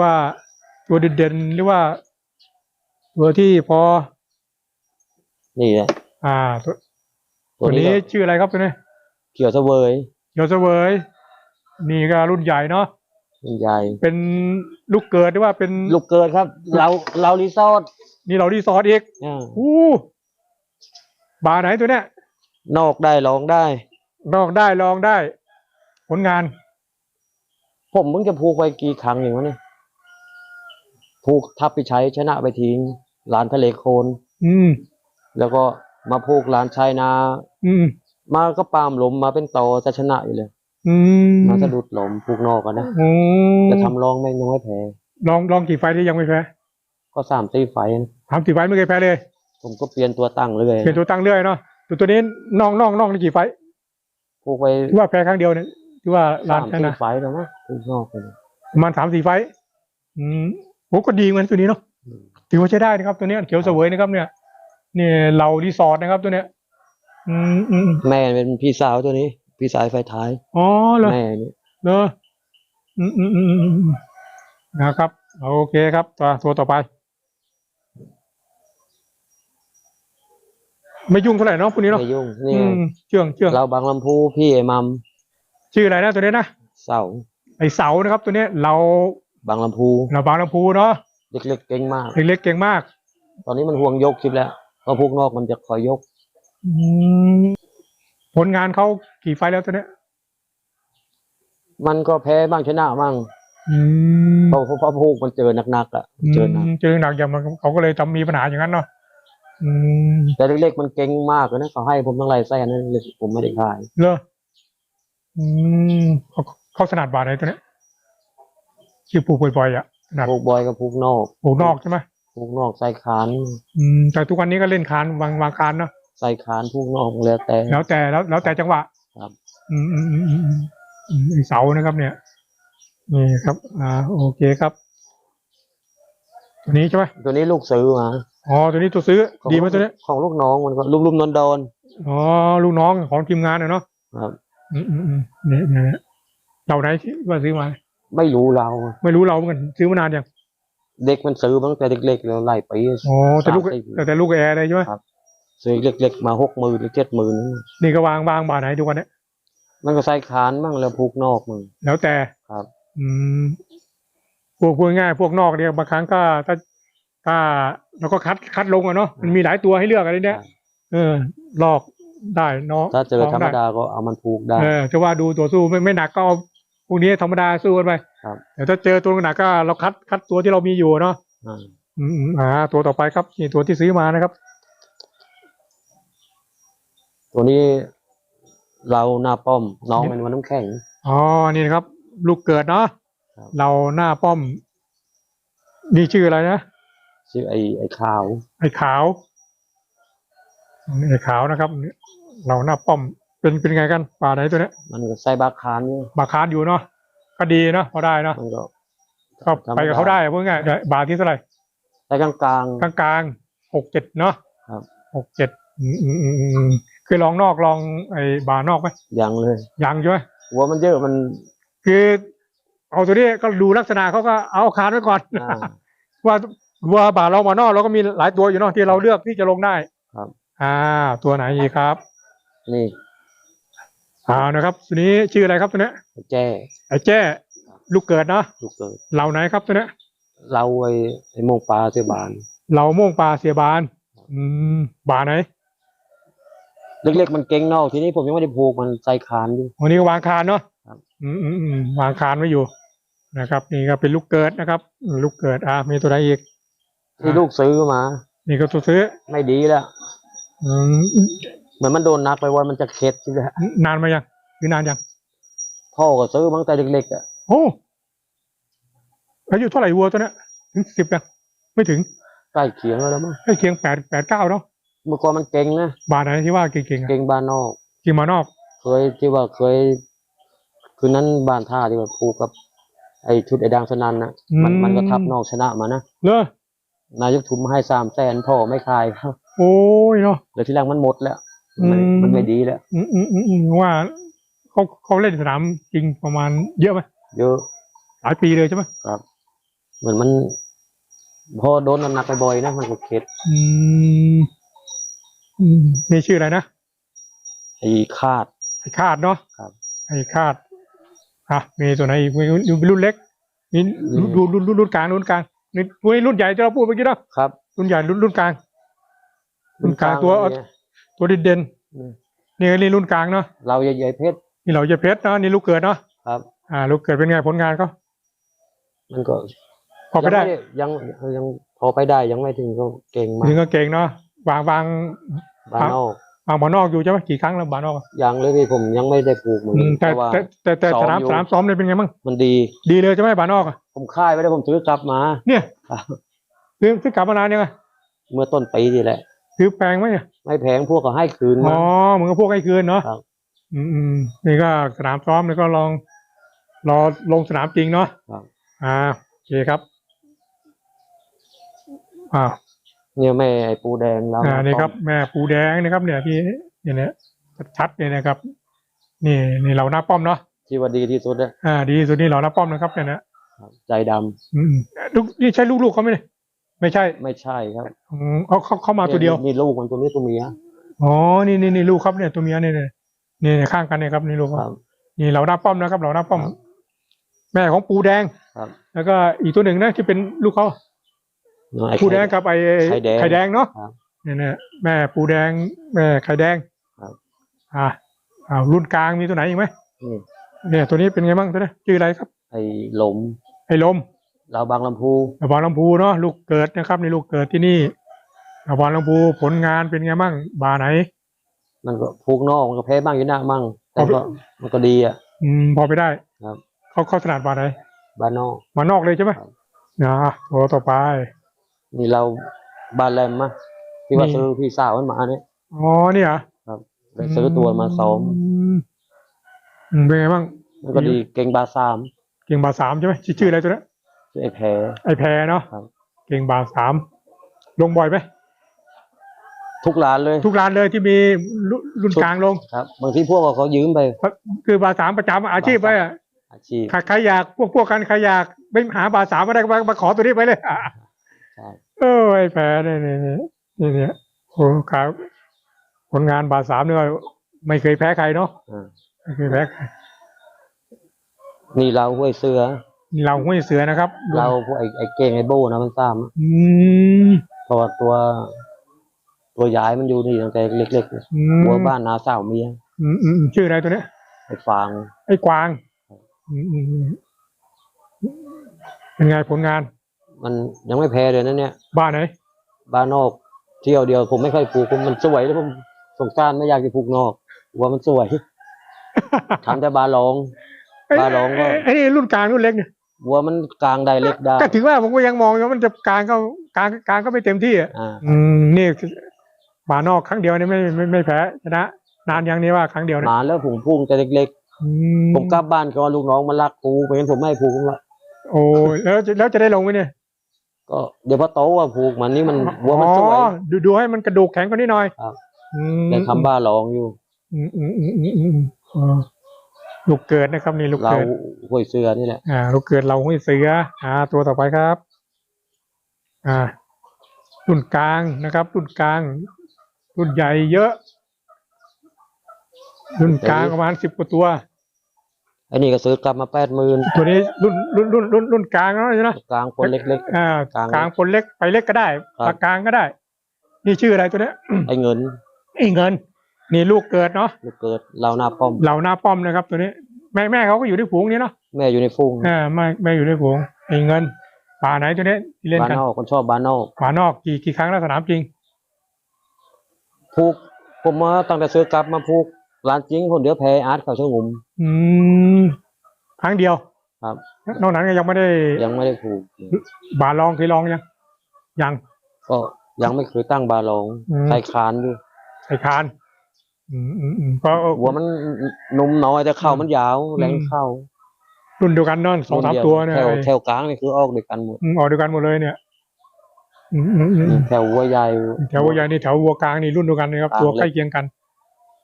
ว่าตัวเด่นๆหรือว่าตัวที่พอ นี่แหละอ่าตัวตัตัววนี้นี้ก็ชื่ออะไรครับตัวนี้เขียวเสวยเขียวเสวย นี่ก็รุ่นใหญ่เนาะมันใหญ่ เป็นลูกเกิดหรือว่าเป็นลูกเกิดครับ เราเรารีสอร์ทนี่เรารีสอร์ทอีกอ่าอู้บาร์ไหนตัวเนี้ยนอกได้ลองได้ลองได้ลองได้ ผลงาน ผมเพิ่งจะพูกไปกี่ครั้งอย่างวะเนี่ย พูกทับไปใช้ชนะไปทิ้งร้านทะเลโคลนอืม แล้วก็มาพูกร้านชายนา อืม มาก็ปามลมมาเป็นตอจะชนะอยู่เลย อืมมาสะดุดลมพูกนอกกันนะอืมจะทำรองแม่งยังไม่แพ้ลองลองกี่ไฟล์ที่ยังไม่แพ้ก็สามสี่ไฟล์นะทำกี่ไฟล์ไม่เคยแพ้เลย ผมก็เปลี่ยนตัวตั้งเลยเปลี่ยนตัวตั้งเรื่อยเนาะตัวตัวนี้น้องน้องน้องนี่กี่ไฟล์พูกไปที่ว่าแพ้ครั้งเดียวเนี่ยที่ว่าลาสานมชสี่นะไฟล์แล้วมั้งพูกนอกเลยประมาณสามสี่ไฟล์อืม โหก็ดีเหมือนตัวนี้เนาะอืมถือว่าใช้ได้นะครับ ตัวเนี้ยเขียวเสวยนะครับ เนี่ยนี่เรารีสอร์ทนะครับ ตัวเนี้ย อืมอืมอืมแม่เป็นพี่สาวตัวนี้ พี่สาวไฟท้ายอ๋อเหรอแม่นี่เหรออืมอืมอืมอืมอืมนะครับ โอเคครับตัวตัวต่อไป ไม่ยุ่งเท่าไหร่เนาะพวกนี้เนาะไม่ยุ่งนี่อืไงมเชื่องเชื่องเราบางลำพูพี่ไอ้มัมชื่ออะไรนะตัวนี้นะเสาไอเสานะครับ ตัวเนี้ยเรา บางลำพูเราบางลำพูเนาะเล็กๆเก่งมาก เล็กๆเก่งมาก ตอนนี้มันห่วงยกคลิปแล้วเพราะพวกนอกมันจะคอยยก อืมผลงานเขากี่ไฟล์แล้วตัวเนี้ยมันก็แพ้บ้างชนะบ้างอืมเพราะเพราะเพราะพวกมันเจอหนักๆอะเจอหนัก มเจอหนักอย่างมันเขาก็เลยทำมีปัญหาอย่างนั้นเนาะอืมแต่เล็กๆมันเก่งมากเลยนะเขาให้ผมทั้งไรแสนนั่นเลยผมไม่ได้ขายเลออืมเขาเขาถนัดบาทไหนตัวเนี้ย ที่ปลูกบ่อยๆอะถนัดพวกบอยกับพวกนอกปลูกนอกใช่ไหมพวกนอกใส่คานอืมแต่ทุกวันนี้ก็เล่นคานวางวางคานเนาะใส่คานพวกนอกแล้วแต่ แล้วแต่แล้วแล้วแต่จังหวะครับ อืมอืมอืมอืมอืมอืมไอ้เสานะครับ เนี่ยนี่ครับ อ่า โอเคครับ ตัวนี้ใช่ไหมตัวนี้ลูกซื้อมาอ๋อตัวนี้ตัวซื้อ ของดีไหมตัวเนี้ยของลูกน้องมันก็ลุ่มๆนอนดอนอ๋อลูกน้องของทีมงานน่ะเนาะๆครับ อืมอืมอืมเนี่ยเนี่ยเราไหนที่ว่าซื้อมา ไม่รู้เรา ไม่รู้เราเหมือนกันซื้อมานานยังเด็กมันซื้อมาตั้งแต่เล็กๆแล้วไล่ไปอ๋อแต่ลูกสามสี่แต่แต่ลูกแอร์เลยใช่ไหมครับซื้อเล็กๆมาหกหมื่นหรือเจ็ดหมื่นนี่ก็วางวางบาทไหนทุกวันเนี้ยมันก็ใส่คานมั่งแล้วพวกนอกมึงแล้วแต่ครับ อืมพวกพูดง่ายๆพวกนอกเนี่ยบางครั้งก็ถ้าถ้าเราก็คัดคัดลงอะเนาะมันมีหลายตัวให้เลือกอะไรเนี้ยเออลอกได้เนาะถ้าเจอลงธรรมได้ดาก็เอามันผูกได้เออจะว่าดูตัวสู้ไม่ไม่หนักก็เอา พวกนี้ธรรมดาสู้กันไปครับแต่ถ้าเจอตัวหนักก็เราคัดคัดตัวที่เรามีอยู่เนาะอ่าอืมอืมอ่า ตัวต่อไปครับนี่ตัวที่ซื้อมานะครับ ตัวนี้เราหน้าป้อมน้องเป็นวันน้ำแข็งอ๋อนี่นะครับ ลูกเกิดเนาะครับเราหน้าป้อม นี่ชื่ออะไรนะชื่อไอ้ไอ้ขาว ไอ้ขาวนี่ไอ้ขาวนะครับ เราหน้าป้อม เป็นเป็นไงกันป่าไหนตัวเนี้ยมันก็ใส่บาคานอยู่บาคานอยู่เนาะก็ดีเนาะพอได้เนาะมันก็ก็ไปกับเขาได้พูดง่ายๆบาทที่เท่าไหร่ใส่กลางกลางกลางหกเจ็ดเนาะครับหกเจ็ดอืมอืมอืมอืมเคยลองนอกลองไอ้บาร์นอกไหมๆยังเลยยังใช่ไหมหัวมันเยอะมัน คือเอาตัวนี้ก็ดูลักษณะเขาก็เอาคานไว้ก่อนอ่าว่าว่าบาเรามานอกเราก็มีหลายตัวอยู่เนาะที่เราเลือกที่จะลงได้ครับ อ่า ตัวไหนอีกครับ นี่ อ่านะครับตัวนี้ชื่ออะไรครับตัวเนี้ยไอ้แจ้ไอ้แจ้ลูกเกิดเนาะลูกเกิดเหล่าไหนครับตัวเนี้ยเราไอ้ไอ้โมงปลาเสียบานเหล่าม่วงปลาเสียบาน อืมบาไหนเล็กๆมันเก่งนอกทีนี้ผมยังไม่ได้ผูกมันใส่คานอยู่วันนี้ก็วางคานเนาะครับอืมอืมอืมวางคานไว้อยู่นะครับ นี่ก็เป็นลูกเกิดนะครับอืมลูกเกิดอ่ามีตัวไหนอีกที่ลูกซื้อมา นี่ก็ตัวซื้อไม่ดีแล้วอืม เหมือนมันโดนนักไปว่ามันจะเข็ดใช่ไหมฮะนานมายังหรือนานยังพ่อก็ซื้อมาตั้งแต่เล็กๆอะโอ้อายุเท่าไหร่วัวตัวเนี้ยถึงสิบยังไม่ถึงใกล้เคียงแล้วมั้งใกล้เคียงแปดแปดเก้าเนาะเมื่อก่อนมันเก่งนะบาทไหนที่ว่าเก่งๆอะเก่งบ้านนอกเก่งมานอก เคยที่ว่าเคย คืนนั้นบ้านท่าที่ว่าผูกกับ ไอ้ชุดไอ้ดังสนันนะมันมันก็ทับนอกชนะมานะเลอนายกทุนมาให้สามแสนพ่อไม่คายครับโอ้ยเนาะเดี๋ยวที่แรกมันหมดแล้ว มันอืม มันไม่ดีแล้ว อืมอืมอืมอืมว่าเขาเขาเล่นสนามจริงประมาณเยอะไหมเยอะหลายปีเลยใช่ไหมครับเหมือนมัน พอโดนน้ำหนักบ่อยๆนะมันก็เข็ดอืมอืมนี่ชื่ออะไรนะไอ้คาด ไอ้คาดเนาะครับไอ้คาดอะมีตัวไหนอีกมีรุ่นเล็กมีรุ่นรุ่นรุ่นรุ่นกลางรุ่นกลางนี่ตัวนี้รุ่นใหญ่ที่เราพูดเมื่อกี้เนาะครับรุ่นใหญ่รุ่นรุ่นกลาง รุ่นกลางตัว เนี่ย ตัวเด่นอืมๆนี่นี่รุ่นกลางเนาะเราใหญ่ๆเพชรนี่เราจะเพชรเนาะนี่ลูกเกิดเนาะครับ อ่า ลูกเกิดเป็นไงผลงานเขามันก็พอไปได้ยังม่ยังยังพอไปได้ยังไม่ถึงก็เก่งมาถึงกก็เก่งเนาะวางวางบ้านนอกวางหมอนอกอยู่ใช่ไหมกี่ครั้งแล้วหมอนอกอะยังเลยพี่ผมยังไม่ได้ปลูกมันอืมแต่แต่ว่าแต่แต่แต่ซ้อมสนามอยู่สนามซ้อมเนี่ยเป็นไงบ้างมันดี ดีเลยใช่ไหมบานอกอะผมค่ายไม่ได้ผมซื้อกลับมา เนี่ยครับซื้อซื้อกลับมานานยังไงเมื่อต้นปีนี่แหละ ซื้อแพงไหมเนี่ยไม่แพงพวกก็ให้คืนอ๋มาอมึงก็พวกไอ้คืนเนาะครับ อืมอืมนี่ก็สนามซ้อมนี่ก็ลอง รอลงสนามจริงเนาะครับ อ่าโอเคครับอ่า เนี่ยแม่ไอ้ปูแดงเราอ่านี่ครับแม่ปูแดงนะครับ เนี่ยพี่เนี่ยเนี่ยชัดๆเลยนะครับ นี่นี่เราหน้าป้อมเนาะที่ว่าดีที่สุดเลยอ่า ดีที่สุดนี่เราหน้าป้อมนะครับเนี่ยนะครับใจดำอืมลูกนี่ใช่ลูกๆเขาไหมเนี่ย ไม่ใช่ไม่ใช่ครับอืมเขาเขาเขามาตัวเดียวนี่ลูกมันตัวนี้ตัวเมียอ๋อนี่นี่นี่ลูกครับเนี่ยตัวเมียเนี่ยเนี่ยนี่ข้างกันเนี่ยครับนี่ลูกคครัรับบนี่เราหน้าป้อมนะครับเราหน้าป้อมครับแม่ของปูแดงครับ แล้วก็อีกตัวหนึ่งนะที่เป็นลูกเขาเนาะไอ้ปูแดงกับไอ้ไข่แดงไข่แดงเนาะครับเนี่ยเนี่ยแม่ปูแดง แม่ไข่แดงครับอ่าอ่ารุ่นกลางมีตัวไหนอีกไหมนี่เนี่ยตัวนี้เป็นไงบ้างตัวนี้ชื่ออะไรครับ ไอ้หลมไอ้ลม เราบางลำพูระบางลำพูเนาะลูกเกิดนะครับนี่ลูกเกิดที่นี่ระบางลำพูผลงานเป็นไงบ้างบาไหน มันก็พูกนอกมันก็แพ้บ้างอยู่หน้ามั่งแต่ก็มันก็ดีอะ อืมพอไปได้ ครับเขาเขาถนัดบาไหนบ้านนอกมานอกเลยใช่ไหมครับนะโอ้ต่อไป นี่เราบ้านแรมมะที่ว่านี่ซื้อพี่สาวมันมาเนี่ยอ๋อนี่เหรอไปซื้อตัวมาซ้อมมอืมเป็นไงบ้างมันก็ดีเก่งบาสามเก่งบาสามใช่ไหมชื่อชื่ออะไรตัวนี้ชื่อ ไอ้แพ้ ไอแพรเนาะครับ เก่งบาสามลงบ่อยไหมทุกร้านเลยทุกร้านเลยที่มีรุ่นรุ่นทุกกลางลง ครับบางทีพวกเขายืมไป คือบาสามประจำอาชีพไปอะอาชีพ ใครใครอยากพวกพวกกันใครอยากไปหาบาสามมาได้ก็มามาขอตัวนี้ไปเลยอะใช่ เออไอแพรเนี่ยเนี่ยเนี่ยเนี่ยเนี่ยโอ้ครับผลงานบาสามเนี่ยไม่เคยแพ้ใครเนาะอ่าไม่เคยแพ้ใครนี่เราห้วยเสือนี่ เราห้วยเสือนะครับเราพวกไอ้ไอ้เก่งไอ้โบนะมันซ้อืมำเพราะว่าตัว ตัวย้ายมันอยู่นี่ตั้งแต่เล็กๆเลยอืหัวมบ้านนาสาวเมียอืมอืมอืมชื่ออะไรตัวเนี้ย ไอ้ฟางไอ้กวางอืมอืมอืมเป็นไงผลงาน มันยังไม่แพ้เลยนะเนี่ย บ้านไหน บ้านนอกเที่ยวเดียวผมไม่ค่อยผูกผมมันสวยแล้วผมสงกรารไม่อยากจะผูกนอกว่ามันสวยทำแต่บาลอง บ้านเราก็ไอ้นี่รุ่นกลางรุ่นเล็กเนี่ย วัวมันกลางได้เล็กได้ก็ถึงว่าผมก็ยังมองอยู่ว่ามันจะกลางก็กลางกลางก็ไม่เต็มที่อะอ่าอืมนี่มานอกครั้งเดียวนี่ไม่ไม่ไม่แพ้ชนะนานยังนี้ว่าครั้งเดียวหนะมาแล้วผงพุ่งแต่เล็กอืๆ ผมกลับบ้านก็ลูกน้องมันรักผูกไปงั้นผมไม่ให้ผูกมันละโอ้ยแล้วจะแล้วจะได้ลงไหมเนี่ยก็เดี๋ยวพอโตว่าผูกมันนี่มันวัวมันสวย อ๋อดูดูให้มันกระดูกแข็งกว่านี้หน่อยครับ อืมแต่ทำบ้าลองอยู่ อืมอืมอืมอืมอืมอ๋อ ลูกเกิดนะครับนี่ลูกเราเกิดห้วยเสือนี่แหละอ่า ลูกเกิดเราห้วยเสืออ่า ตัวต่อไปครับ อ่า รุ่นกลางนะครับ รุ่นกลาง รุ่นใหญ่เยอะ รุ่นกลางประมาณสิบกว่าตัวไอ้นี่ก็ซื้อกลับมาแปดหมื่นตัวนี้รุ่นรุ่นรุ่นรุ่นรุ่นกลางแล้วใช่ไหมกลางคนเล็ก อ่ากลางกลางคนเล็กไปเล็กก็ได้ครับ ปากกลางก็ได้ นี่ชื่ออะไรตัวเนี้ย ๆ ไอ้เงินอีเงิน นี่ลูกเกิดเนาะลูกเกิดเราหน้าป้อม เหล่าหน้าป้อมนะครับ ตัวนี้ แม่แม่เขาก็อยู่ในฝูงนี้เนาะแม่อยู่ในฟุ้งอ่าแม่แม่อยู่ในฝูงอีเงินป่าไหนตัวนี้ที่เล่นบ้านกันนอกคนชอบบ้านนอกป่านอกกี่กี่ครั้งแล้วสนามจริง ผูกผมมาตั้งแต่ซื้อกลับมาผูกร้านจริงคนเดียวแพ้อาร์ตเขาชะงุม อืมครั้งเดียวครับ นอกนั้นก็ยังไม่ได้ยังไม่ได้ผูก บาลองเคยลองยังยัง ก็ยังไม่เคยตั้งบาลองอืม ใส่คานอยู่ใส่คาน อืมอืมอืมก็หัวมันนุ่มน้อยแต่เข่ามันยาวแรงเข้ารุ่นเดียวกันเนั่นสองสามรุ่นดียตัวเนี่ยแถวแถวกลางนี่คือออกด้วยกันหมดอืมออกเดียวกันหมดเลยเนี่ยอืมอืมอืมแถววัวใหญ่แถววัวใหญ่นี่แถววัวกลางนี่รุ่นเดียวกันนะครับกลางตัวเล็กใกล้เคียงกัน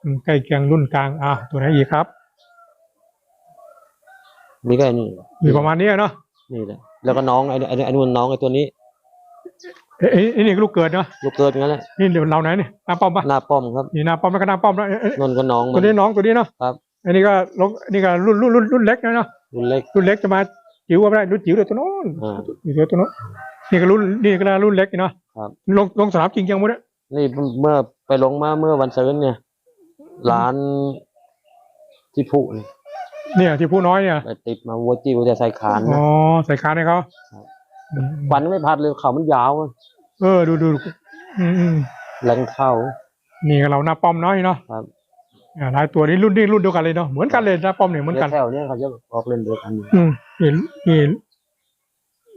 อืมใกล้เคียงรุ่นกลางอะตัวไหนอีกครับมีแค่นี้มีประมาณนี้เนาะนี่แหละแล้วก็น้องไอ้ไอ้ไอ้นู่นน้องไอ้ตัวนี้ เอ้ยเอ้ยเอ้ยนี่ลูกเกิดเนาะลูกเกิดงั้นแหละนี่เดี๋ยวเราไหนนี่หน้าป้อมปะหน้าป้อมครับนี่หน้าป้อมแล้วก็หน้าป้อมแล้วเอ้ยเอ้ยนนก็น้องมัตัวน นี้น้องตัวนี้เนาะครับ อันนี้ก็ลงนี่ก็รุ่นรุ่นรุ่นรุ่นเล็กนะเนาะรุ่นเล็กรุ่นเล็กจะมาจิ๋วก็ไม่ได้รุ่นจิ๋วเดี๋ยวตัวโน้นอ่า อยู่ตัวตัวโน้นนี่ก็รุ่นนี่ก็รุ่นเล็กนี่เนาะครับ ลงลงสนามจริงจังหมดเลยนี่เมื่อไปลงมาเมื่อวันเสาร์เนี่ยร้านที่ผู้เนี่ยเนี่ยที่ผู้น้อยเนี่ยไปติดมาวัวจิ้วแต่ใส่ขานอ๋นะ อใส่คานให้เขาครับอืม ฟันไม่พัดเลยเขามันยาวอะเออ ดูดูอืมอืมแหลงเข้า นี่ก็เราหน้าป้อมน้อยเนาะครับ อ่าหลายตัวนี้รุ่นนี้รุ่นเดียวกันเลยเนาะเหมือนกันเลยหน้าป้อมเนี่ยเหมือนกันแถวเนี้ยเขาจะออกเล่นด้วยกันอืมนี่นี่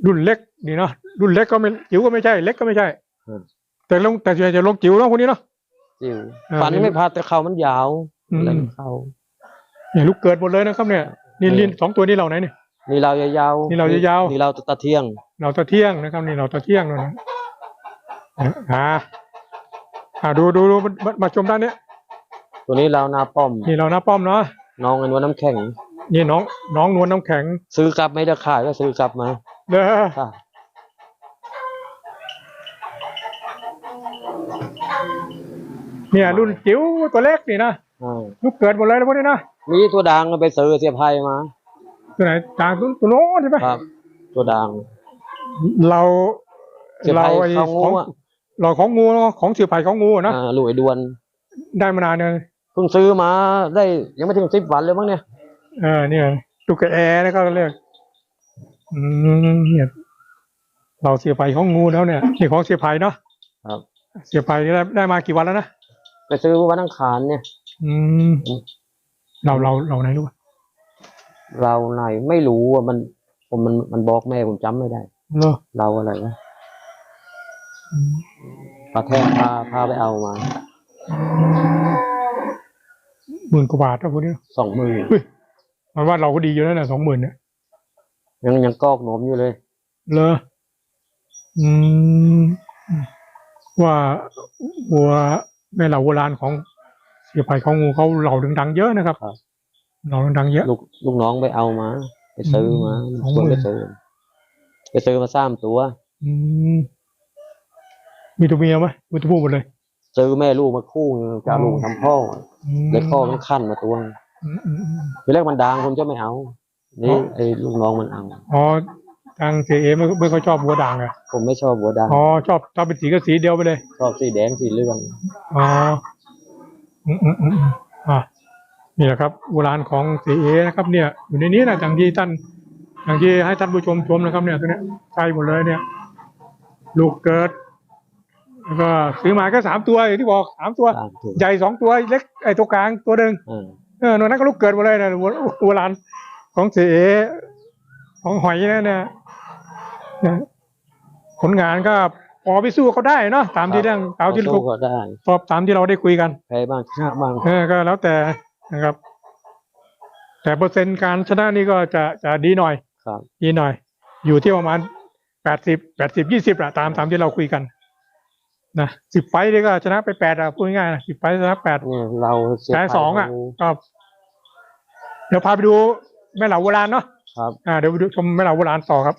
รุ่นเล็กนี่เนาะรุ่นเล็กก็ไม่จิ๋วก็ไม่ใช่ เล็กก็ไม่ใช่แต่ลงแต่ส่วนใหญ่จะลงจิ๋วเนาะคนนี้เนาะจิ้วอ่าฟันไม่พัดแต่เขามันยาวอืมแหลงเข้าเนี่ยลูกเกิดหมดเลยนะครับเนี่ยนี่เออลินสองตัวนี้เราไหนเนี่ย นี่เรายาวๆนี่เรายาวๆนี่เราตะเที่ยง เราตะเที่ยงนะครับ นี่เราตะเที่ยงนะนะอ่าอ่าดูดูดูมามามาชมด้านเนี้ยตัวนี้เราหน้าป้อม นี่เราหน้าป้อมเนาะน้องเงินว่าน้ำแข็ง นี่น้อง น้องนวลน้ำแข็ง ซื้อกลับไม่ได้ขายก็ซื้อกลับมาเด้อค่ะเนี่ยรุ่นจิ๋วตัวเล็กนี่นะอ่าลูกเกิดหมดเลยนะพวกนี้นะมีตัวดังไปซื้อเสียไพ่มา ตัวไหนต่างตัวตัวโน้นใช่ไหมครับ ตัวดังเราเสียเราไพ่ไอ้เข้าขงูองอะเราของงูเนอะของเสือไผ่ของงูอะนะอ่าลูกไอ้ดวนได้มานานเนี่ยเพิ่งซื้อมาได้ยังไม่ถึงสิบวันเลยมั้งเนี่ยเออเนี่ยลูกกระแอนะก็เรียกอืมเนี่ยเราเสือไผ่ของงูแล้วเนี่ยนี่ของเสือไผ่เนาะครับเสือไผ่ได้ได้มากี่วันแล้วนะไปซื้อวันอังคารเนี่ย อืมเราเราเราไหนรู้ปะ เราไหนไม่รู้ว่ามันผมมันมันบอกแม่ผมจำไม่ได้เหรอเราอะไรวะอืมปลาแทงพาพาไปเอามาหมื่นกว่าบาทนะพวกนี้สองมือมันว่าเราก็ดีอยู่แล้วนะสองหมื่นเนี่ยยังยังกอกหนมอยู่เลยเลออืมว่าวัวแม่เหล่าโบราณของเสียไผ่ของงูเขาเหล่าดังๆเยอะนะครับ ครับเหล่าดังๆเยอะ ลูกลูกน้องไปเอามา ไปซื้อมาอืมสองชวนหมื่ไปนซื้อไปซื้อมาสามตัว อืมมีตัวเมียไหมมีตัวผู้หมดเลยซื้อแม่ลูกมาคู่นึงจะเอาลูกทำพ่ออืมเล็กพ่อมันขั้นมาตัวอืมอืมอืมทีแรกมันดังผมจะไม่เอา นี่อ๋อไอ้ลูกน้องมันเอาอ๋อทางเสียเอไม่ไม่ค่อยชอบวัวด่างอะผมไม่ชอบหัวดังอ๋อชอบชอบเป็นสีก็สีเดียวไปเลย ชอบสีแดงสีเหลืองอ๋ออืมอืมอืมอืมอะ นี่แหละครับโบราณของเสียเอนะครับเนี่ยอยู่ในนี้นะอย่างที่ท่านอย่างที่ให้ท่านผู้ชมชมนะครับเนี่ยตัวเนี้ยใช่หมดเลยเนี่ย ลูกเกิด แล้วก็ซื้อมาแค่สามตัวอย่างที่บอกสามตัว ตามถูกใหญ่สองตัวเล็กไอ้ตัวกลางตัวหนึ่งอ่าเออนอกนั้นก็ลูกเกิดหมดเลยนะโบโบราณของเสียเอของหอยเนี่ยเนี่ยเนี่ยผลงานก็พอไปสู้เขาได้เนาะตามที่เรื่องตามที่สู้ก็ได้สอบตามที่เราได้คุยกัน แพ้บ้างชนะบ้าง เออก็แล้วแต่ นะครับ แต่เปอร์เซ็นต์การชนะนี่ก็จะจะดีหน่อยครับ ดีหน่อย อยู่ที่ประมาณแปดสิบแปดสิบยี่สิบละตามตามที่เราคุยกันนะสิบไฟต์นี่ก็ชนะไปแปดอะพูดง่ายๆนะสิบไฟต์ชนะแปดเนี่ยเราเสียแพ้สองอะไปก็เดี๋ยวพาไปดูแม่เหล่าโบราณเนาะครับ อ่าเดี๋ยวไปดูชมแม่เหล่าโบราณต่อครับ